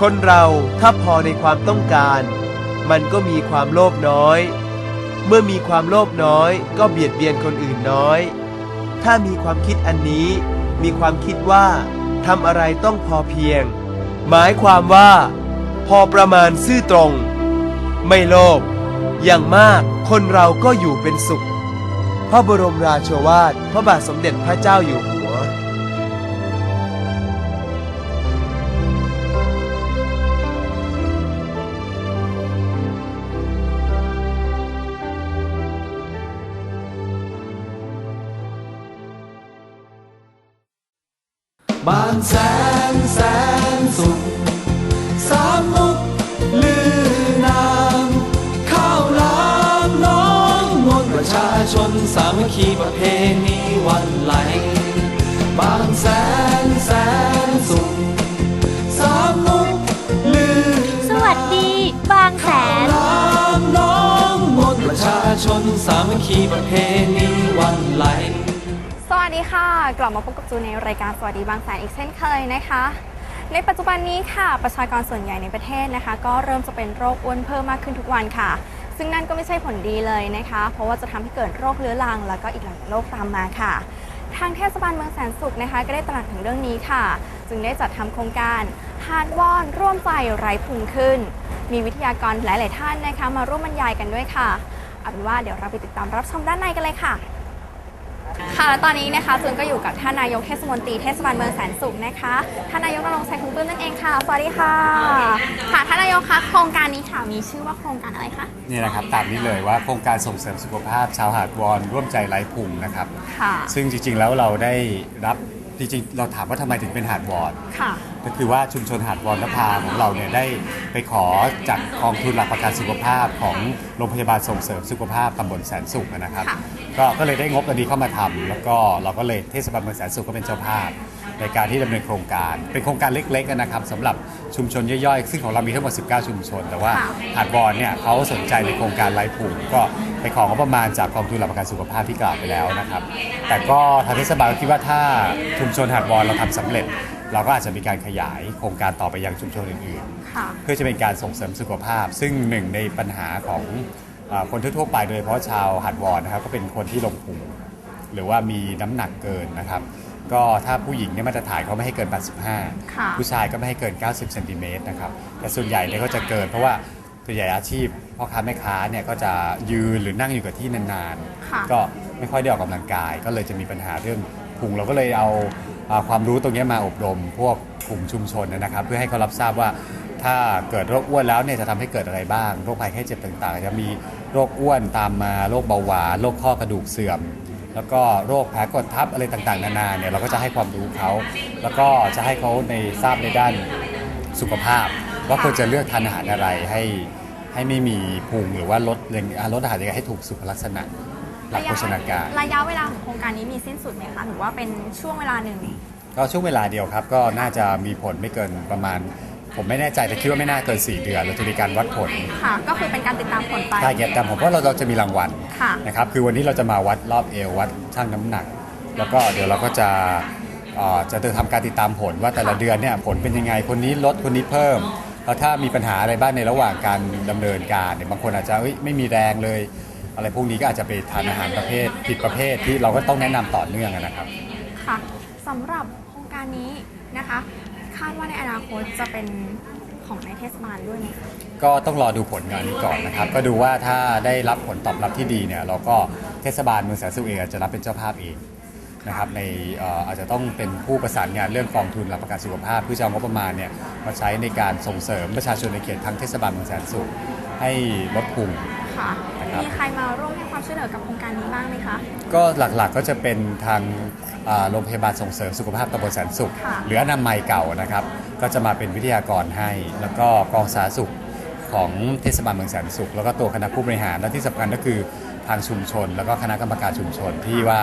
คนเราถ้าพอในความต้องการ มันก็มีความโลภน้อย เมื่อมีความโลภน้อยก็เบียดเบียนคนอื่นน้อย ถ้ามีความคิดอันนี้ มีความคิดว่าทำอะไรต้องพอเพียง หมายความว่า พอประมาณซื่อตรง ไม่โลภอย่างมากคนเราก็อยู่เป็นสุข พระบรมราโชวาทพระบาทสมเด็จพระเจ้าอยู่หัว บางแสนแสนสุขสามมุกลือนามข้าวลามน้องมนประชาชนสามัคคีประเพณีวันไหล บางแสนแสนสุขสามมุกลือสวัสดี บางแสนลามน้องมนประชาชนสามัคคีประเพณีวันไหล วัสดีค่ะ กลับมาพบกับจูนในรายการสวัสดีบางแสนอีกเช่นเคยนะคะ ในปัจจุบันนี้ค่ะประชากรส่วนใหญ่ในประเทศนะคะ ก็เริ่มจะเป็นโรคอ้วนเพิ่มมากขึ้นทุกวันค่ะ ซึ่งนั่นก็ไม่ใช่ผลดีเลยนะคะ เพราะว่าจะทำให้เกิดโรคเรื้อรัง แล้วก็อีกหลายโรคตามมาค่ะ ทางเทศบาลเมืองแสนสุขนะคะ ก็ได้ตระหนักถึงเรื่องนี้ค่ะ จึงได้จัดทำโครงการฮาร์ดวอนร่วมใจไร้พุงขึ้น มีวิทยากรหลาย ๆ ท่านนะคะ มาร่วมบรรยายกันด้วยค่ะเอาเป็นว่าเดี๋ยวเราไปติดตามรับชมด้านในกันเลยค่ะ ค่ะและตอนนี้นะคะจูนก็อยู่กับท่านนายกเทศมนตรีเทศบาลเมืองแสนสุขนะคะท่านนายกนรงค์ชัยคุณปลื้มนั่นเองค่ะสวัสดีค่ะ ค่ะท่านนายกคะโครงการนี้ค่ะมีชื่อว่าโครงการอะไรคะนี่นะครับตามนี้เลยว่าโครงการส่งเสริมสุขภาพชาวหาดวอนร่วมใจไร้พุงนะครับ ค่ะซึ่งจริงๆแล้วเราได้รับจริงๆเราถามว่าทำไมถึงเป็นหาดวอนค่ะ ก็คือว่าชุมชนหาดวอนนภาของเราเนี่ยได้ไปขอจากกองทุนหลักประกันสุขภาพของโรงพยาบาลส่งเสริมสุขภาพตำบลแสนสุขนะครับค่ะก็ก็เลยได้งบอันนี้เข้ามาทำแล้วก็เราก็เลยเทศบาลเมืองแสนสุขก็เป็นเจ้าภาพ ในการที่ดำเนินโครงการ เป็นโครงการเล็กๆนะครับสำหรับชุมชนย่อยๆ ซึ่งของเรามีทั้งหมด 19 ชุมชน แต่ว่าหาดวอนเนี่ยเขาสนใจในโครงการไร้พุงก็ไปของบประมาณจากกองทุนหลักประกันสุขภาพที่กล่าวไปแล้วนะครับ แต่ก็ทางเทศบาลก็คิดว่าถ้าชุมชนหาดวอนเราทำสำเร็จ เราก็อาจจะมีการขยายโครงการต่อไปยังชุมชนอื่นๆค่ะเพื่อจะเป็นการส่งเสริมสุขภาพ ซึ่งหนึ่งในปัญหาของอาคนทั่วๆไปโดยเฉพาะชาวหัดวอนนะครับก็เป็นคนที่ลงพุงหรือว่ามีน้ำหนักเกินนะครับ ก็ถ้าผู้หญิงเนี่ยมาตรฐานเขาไม่ให้เกินค่ะ85 ผู้ชายก็ไม่ให้เกิน 90เซนติเมตรนะครับแต่ส่วนใหญ่เนี่ยก็จะเกิน เพราะว่าส่วนใหญ่อาชีพพ่อค้าแม่ค้าเนี่ยก็จะยืนหรือนั่งอยู่กับที่นานค่ะๆก็ไม่ค่อยได้ออกกำลังกาย ก็เลยจะมีปัญหาเรื่องพุงเราก็เลยเอาอ่า ความรู้ตรงนี้มาอบรม พวกกลุ่มชุมชนนะครับ เพื่อให้เขารับทราบว่าถ้าเกิดโรคอ้วนแล้วเนี่ยจะทำให้เกิดอะไรบ้าง โรคภัยไข้เจ็บต่างๆ จะมีโรคอ้วนตามมาโรคเบาหวานโรคข้อกระดูกเสื่อม แล้วก็โรคแผลกดทับอะไรต่างๆ นานาเนี่ยเราก็จะให้ความรู้เขา แล้วก็จะให้เขาในทราบในด้านสุขภาพ ว่าควรจะเลือกทานอาหารอะไรให้ให้ไม่มีพุงหรือว่าลดลดอาหารยังไงให้ถูกสุขลักษณะ หลักโภชนาการ ระยะเวลาของโครงการนี้มีสิ้นสุดไหมคะหรือว่าเป็นช่วงเวลาหนึ่ง ก็ช่วงเวลาเดียวครับ ก็น่าจะมีผลไม่เกินประมาณ ผมไม่แน่ใจแต่คิดว่าไม่น่าเกิน 4 เดือน เราจะมีการวัดผลค่ะ ก็คือเป็นการติดตามผลไปถ้าเก็บแต่ผมว่าเราเราจะมีรางวัลค่ะ นะครับ คือวันนี้เราจะมาวัดรอบเอววัดชั่งน้ำหนัก แล้วก็เดี๋ยวเราก็จะเอ่อจะทำการติดตามผลว่าแต่ละเดือนเนี่ยผลเป็นยังไง คนนี้ลด คนนี้เพิ่ม แล้วถ้ามีปัญหาอะไรบ้างในระหว่างการดำเนินการเนี่ยบางคนอาจจะเอ้ยไม่มีแรงเลย อะไรพวกนี้ก็อาจจะไปทานอาหารประเภทผิดประเภทที่เราก็ต้องแนะนำต่อเนื่องอะนะครับ ค่ะสำหรับโครงการนี้นะคะ คาดว่าในอนาคตจะเป็นของในเทศบาลด้วยไหมคะก็ต้องรอดูผลงานนี้ก่อนนะครับ ก็ดูว่าถ้าได้รับผลตอบรับที่ดีเนี่ยเราก็เทศบาลเมืองแสนสุขเองอาจจะรับเป็นเจ้าภาพเองนะครับในเอ่ออาจจะต้องเป็นผู้ประสานงานเรื่องกองทุนรับประกันสุขภาพเพื่อจะเอางบประมาณเนี่ยมาใช้ในการส่งเสริมประชาชนในเขตทั้งเทศบาลเมืองแสนสุขให้ลดพุงค่ะนะครับ มีใครมาร่วมให้ความช่วยเหลือกับโครงการนี้บ้างไหมคะ ก็หลักๆก็จะเป็นทางอ่าโรงพยาบาลส่งเสริมสุขภาพตำบลแสนสุข ค่ะ หรืออนามัยเก่านะครับ ก็จะมาเป็นวิทยากรให้ แล้วก็กองสาธารณสุขของเทศบาลเมืองแสนสุข แล้วก็ตัวคณะผู้บริหารและที่สำคัญก็คือทางชุมชน แล้วก็คณะกรรมการชุมชนที่ว่า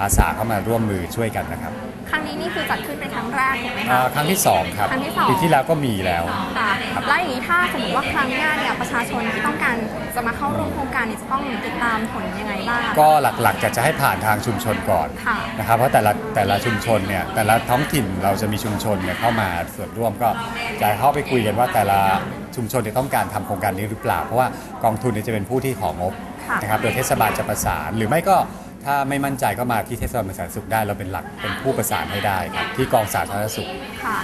อาสาเข้ามาร่วมมือช่วยกันนะครับ ครั้งนี้นี่คือจัดขึ้นเป็นครั้งแรกถูกไหมอ่าคะครั้งที่2ครับครั้งที่สอง ปีที่แล้วก็มีแล้ว ค่ะแล้วอย่างนี้ถ้าสมมติว่าครั้งหน้าเนี่ยประชาชนที่ต้องการจะมาเข้าร่วมโครงการเนี่ยจะต้องติดตามผลยังไงบ้าง ก็หลักๆจะจะให้ผ่านทางชุมชนก่อนค่ะ นะครับเพราะแต่ละแต่ละชุมชนเนี่ยแต่ละท้องถิ่นเราจะมีชุมชนเนี่ยเข้ามาส่วนร่วมก็จะเข้าไปคุยกันว่าแต่ละชุมชนเนี่ยต้องการทำโครงการนี้หรือเปล่า เพราะว่ากองทุนเนี่ยจะเป็นผู้ที่ของงบค่ะ นะครับโดยเทศบาลจะประสาน หรือไม่ก็ ถ้าไม่มั่นใจก็มาที่เทศบาลเมืองแสนสุขได้เราเป็นหลักเป็นผู้ประสานให้ได้ครับที่กองสาธารณสุขค่ะ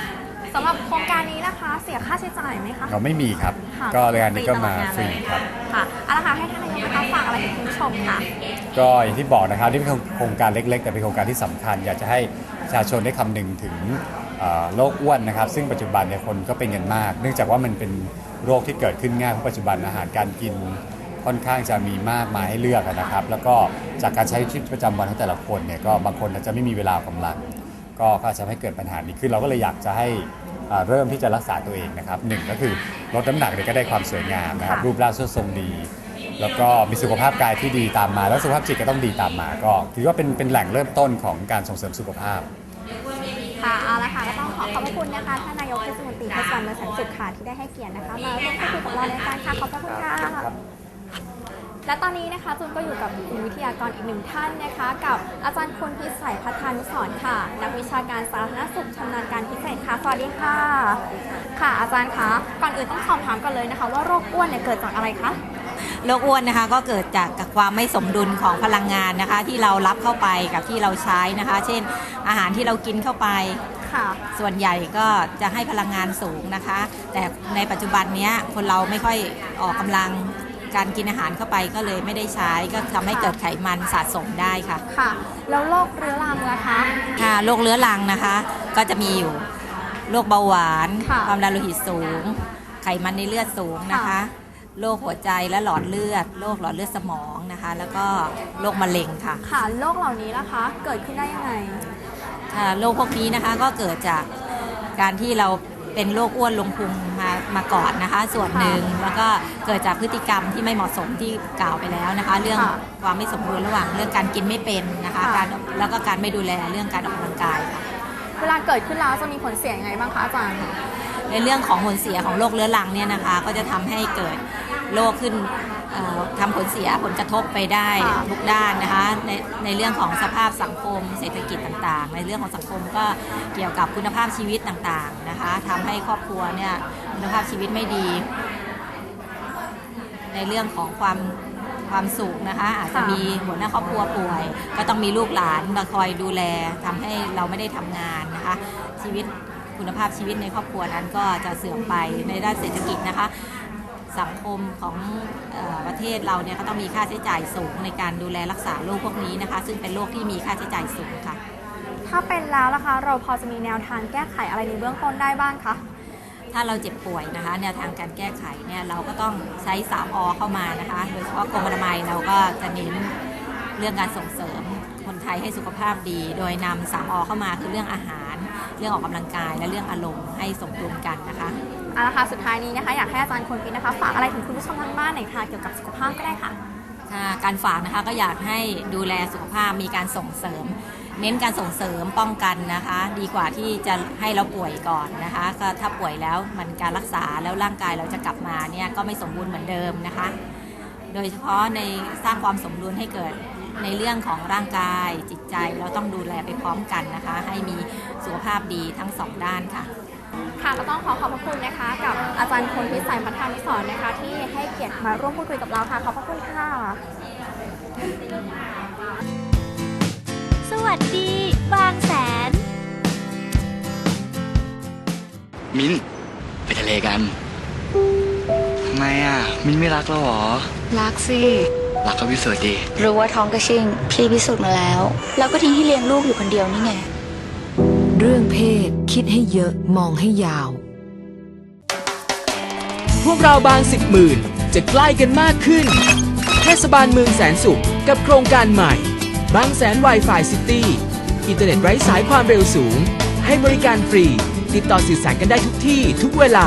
สำหรับโครงการนี้นะคะ เสียค่าใช้จ่ายไหมคะเราไม่มีครับ ค่ะก็รายการนี้ก็มาตลอดงนฟรีเลยครับ ค่ะเอาละค่ะให้ท่านนายกนะคะฝากอะไรถึงคุณผู้ชมค่ะ ก็อย่างที่บอกนะครับนี่เป็นโครงการเล็ก ๆ แต่เป็นโครงการที่สำคัญ อยากจะให้ประชาชนได้คำนึงถึงเอ่อโรคอ้วนนะครับ ซึ่งปัจจุบันเนี่ยคนก็เป็นกันมาก เนื่องจากว่ามันเป็นโรคที่เกิดขึ้นง่ายเพราะปัจจุบันอาหารการกิน ค่อนข้างจะมีมากมายให้เลือกนะครับ แล้วก็จากการใช้ชีวิตประจำวันของแต่ละคนเนี่ยก็บางคนอาจจะไม่มีเวลากำลัง ก็ก็อาจจะให้เกิดปัญหานี้ขึ้นเราก็เลยอยากจะให้อ่าเริ่มที่จะรักษาตัวเองนะครับหนึ่งก็คือลดน้ำหนักเนี่ยก็ได้ความสวยงามนะครับค่ะ รูปร่างทรงดี แล้วก็มีสุขภาพกายที่ดีตามมา แล้วสุขภาพจิตก็ต้องดีตามมาก็ถือว่าเป็นเป็นแหล่งเริ่มต้นของการส่งเสริมสุขภาพ ค่ะ เอาละค่ะ ก็ต้องขอขอบพระคุณนะคะ ท่านนายกเทศมนตรีเทศบาลเมืองแสนสุขค่ะที่ได้ให้เกียรตินะคะ มาร่วมพูดคุยกับเราในรายการค่ะ ขอบพระคุณค่ะ และตอนนี้นะคะจูนก็อยู่กับคุณวิทยากรอีกหนึ่งท่านนะคะ กับอาจารย์คุณพิสัยพัฒนุสรณ์ค่ะ นักวิชาการสาธารณสุขชำนาญการพิเศษค่ะสวัสดีค่ะ ค่ะ อาจารย์คะก่อนอื่นต้องสอบถามกันเลยนะคะ ว่าโรคอ้วนเนี่ยเกิดจากอะไรคะโรคอ้วนนะคะก็เกิดจากความไม่สมดุลของพลังงานนะคะ ที่เรารับเข้าไปกับที่เราใช้นะคะ เช่น อาหารที่เรากินเข้าไปค่ะส่วนใหญ่ก็จะให้พลังงานสูงนะคะ แต่ในปัจจุบันเนี้ยคนเราไม่ค่อยออกกำลัง การกินอาหารเข้าไปก็เลยไม่ได้ใช้ก็ทำให้เกิดไขมันสะสมได้ค่ะ ค่ะ แล้วโรคเรื้อรังล่ะคะ ค่ะโรคเรื้อรังนะคะ ก็จะมีอยู่โรคเบาหวาน ค่ะความดันโลหิตสูง ไขมันในเลือดสูงนะคะ ค่ะ โรคหัวใจและหลอดเลือด โรคหลอดเลือดสมองนะคะ แล้วก็โรคมะเร็งค่ะค่ะโรคเหล่านี้นะคะ เกิดขึ้นได้ยังไง ค่ะโรคพวกนี้นะคะก็เกิดจากการที่เรา เป็นโรคอ้วนลงพุงมามาก่อนนะคะ ส่วนหนึ่งแล้วก็เกิดจากพฤติกรรมที่ไม่เหมาะสมที่กล่าวไปแล้วนะคะ เรื่องค่ะความไม่สมดุลระหว่างเรื่องการกินไม่เป็นนะคะค่ะ การแล้วก็การไม่ดูแลเรื่องการออกกำลังกายค่ะ เวลาเกิดขึ้นแล้วจะมีผลเสียยังไงบ้างคะอาจารย์ ในเรื่องของผลเสียของโรคเรื้อรังเนี่ยนะคะ ก็จะทำให้เกิดโรคขึ้นเอ่อ ทำผลเสียผลกระทบไปได้ค่ะทุกด้านนะคะในในเรื่องของสภาพสังคมเศรษฐกิจต่างๆ ในเรื่องของสังคมก็เกี่ยวกับคุณภาพชีวิตต่างๆนะคะทำให้ครอบครัวเนี่ยคุณภาพชีวิตไม่ดี ในเรื่องของความความสุขนะคะอาจจะค่ะมีหัวหน้าครอบครัวป่วย ก็ต้องมีลูกหลานมาคอยดูแลทำให้เราไม่ได้ทำงานนะคะชีวิตคุณภาพชีวิตในครอบครัวนั้นก็จะเสื่อมไปในด้านเศรษฐกิจนะคะ สังคมของเออประเทศเราเนี่ยก็ต้องมีค่าใช้จ่ายสูงในการดูแลรักษาโรคพวกนี้นะคะ ซึ่งเป็นโรคที่มีค่าใช้จ่ายสูงค่ะ ถ้าเป็นแล้วล่ะคะ เราพอจะมีแนวทางแก้ไขอะไรในเบื้องต้นได้บ้างคะถ้าเราเจ็บป่วยนะคะ แนวทางการแก้ไขเนี่ยเราก็ต้องใช้ 3อเข้ามานะคะ โดยเฉพาะกรมอนามัยเราก็จะเน้น เรื่องการส่งเสริมคนไทยให้สุขภาพดี โดยนำ3อเข้ามาคือเรื่องอาหาร เรื่องออกกำลังกายและเรื่องอารมณ์ให้สมดุลกันนะคะเอาละค่ะสุดท้ายนี้นะคะอยากให้อาจารย์คนปีนะคะ ฝากอะไรถึงคุณผู้ชมทางบ้านหน่อยค่ะเกี่ยวกับสุขภาพก็ได้ค่ะค่ะการฝากนะคะก็อยากให้ดูแลสุขภาพมีการส่งเสริม เน้นการส่งเสริมป้องกันนะคะ ดีกว่าที่จะให้เราป่วยก่อนนะคะ ก็ถ้าป่วยแล้วมันการรักษาแล้วร่างกายเราจะกลับมาเนี่ยก็ไม่สมบูรณ์เหมือนเดิมนะคะ โดยเฉพาะในสร้างความสมดุลให้เกิด ในเรื่องของร่างกายจิตใจเราต้องดูแลไปพร้อมกันนะคะ ให้มีสุขภาพดีทั้งสองด้านค่ะ ค่ะก็ต้องขอขอบพระคุณนะคะ กับอาจารย์พลพิสัยพัฒนิสรนะคะ ที่ให้เกียรติมาร่วมพูดคุยกับเราค่ะขอบพระคุณค่ะ สวัสดี บางแสน มิ้น ไปทะเลกัน ทำไมอะ มิ้นไม่รักเราเหรอ รักสิ รักก็พิสูจน์ดี รู้ว่าท้องกระชิงพี่พิสูจน์มาแล้ว แล้วก็ทิ้งให้เลี้ยงลูกอยู่คนเดียวนี่ไง เรื่องเพศคิดให้เยอะมองให้ยาว พวกเราบางสิบหมื่นจะใกล้กันมากขึ้น เทศบาลเมืองแสนสุขกับโครงการใหม่ บางแสน Wi-Fi City อินเทอร์เน็ตไร้สายความเร็วสูง ให้บริการฟรี ติดต่อสื่อสารกันได้ทุกที่ทุกเวลา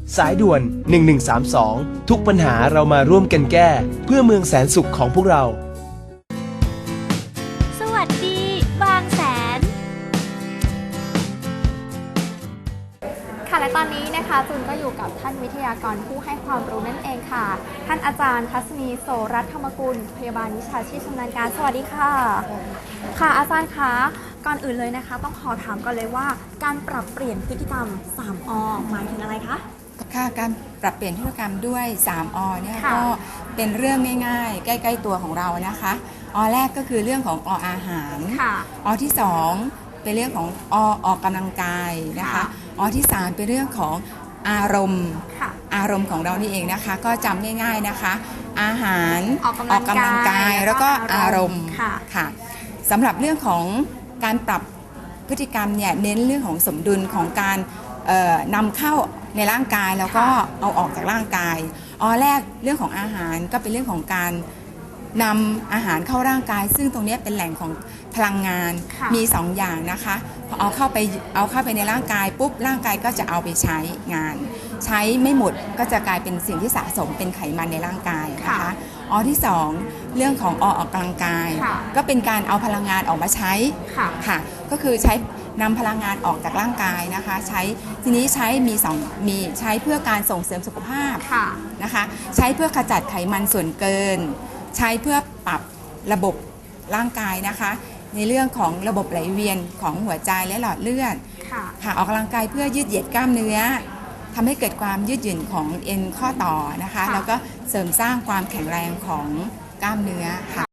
สายด่วน 1132 ทุกปัญหาเรามาร่วมกันแก้ เพื่อเมืองแสนสุขของพวกเรา สวัสดี บางแสน ค่ะและตอนนี้นะคะจูนก็อยู่กับท่านวิทยากรผู้ให้ความรู้นั่นเองค่ะ ท่านอาจารย์ทัศนีโสรัตน์ธรรมกุล พยาบาลวิชาชีพชำนาญการ สวัสดีค่ะ ค่ะอาจารย์คะก่อนอื่นเลยนะคะ ต้องขอถามก่อนเลยว่า การปรับเปลี่ยนพฤติกรรม 3อหมายถึงอะไรคะ ค่ะการปรับเปลี่ยนพฤติกรรมด้วย 3อเนี่ยค่ะ ก็เป็นเรื่องง่ายๆ ใกล้ๆตัวของเรานะคะอแรกก็คือเรื่องของออาหาร ค่ะอที่2เป็นเรื่องของอออกกำลังกายนะคะค่ะอที่3เป็นเรื่องของอารมณ์ ค่ะ อารมณ์ของเรานี่เองนะคะ ก็จำง่าย ๆนะคะ อาหารออกกำลังกายกายแล้วก็แล้วก็อาอารรมมณ์ณ์ค่ะ ค่ะสำหรับเรื่องของการปรับพฤติกรรมเนี่ยเน้นเรื่องของสมดุลของการเอ่อนำเข้า ในร่างกายแล้วก็เอาออกจากร่างกายอ๋อแรกเรื่องของอาหารก็เป็นเรื่องของการนำอาหารเข้าร่างกาย ซึ่งตรงเนี้ยเป็นแหล่งของพลังงานค่ะมีสองอย่างนะคะพอเอาเข้าไปเอาเข้าไปในร่างกายปุ๊บร่างกายก็จะเอาไปใช้งาน ใช้ไม่หมดก็จะกลายเป็นสิ่งที่สะสมเป็นไขมันในร่างกายนะคะค่ะอที่สองเรื่องของอออกกำลังกายค่ะก็เป็นการเอาพลังงานออกมาใช้ค่ะค่ะก็คือใช้ นำพลังงานออกจากร่างกายนะคะ ใช้ทีนี้ใช้มีสองมีใช้เพื่อการส่งเสริมสุขภาพค่ะนะคะ ใช้เพื่อขจัดไขมันส่วนเกิน ใช้เพื่อปรับระบบร่างกายนะคะ ในเรื่องของระบบไหลเวียนของหัวใจและหลอดเลือดค่ะค่ะออกกำลังกายเพื่อยืดเหยียดกล้ามเนื้อทำให้เกิดความยืดหยุ่นของเอ็นข้อต่อนะคะค่ะแล้วก็เสริมสร้างความแข็งแรงของกล้ามเนื้อค่ะ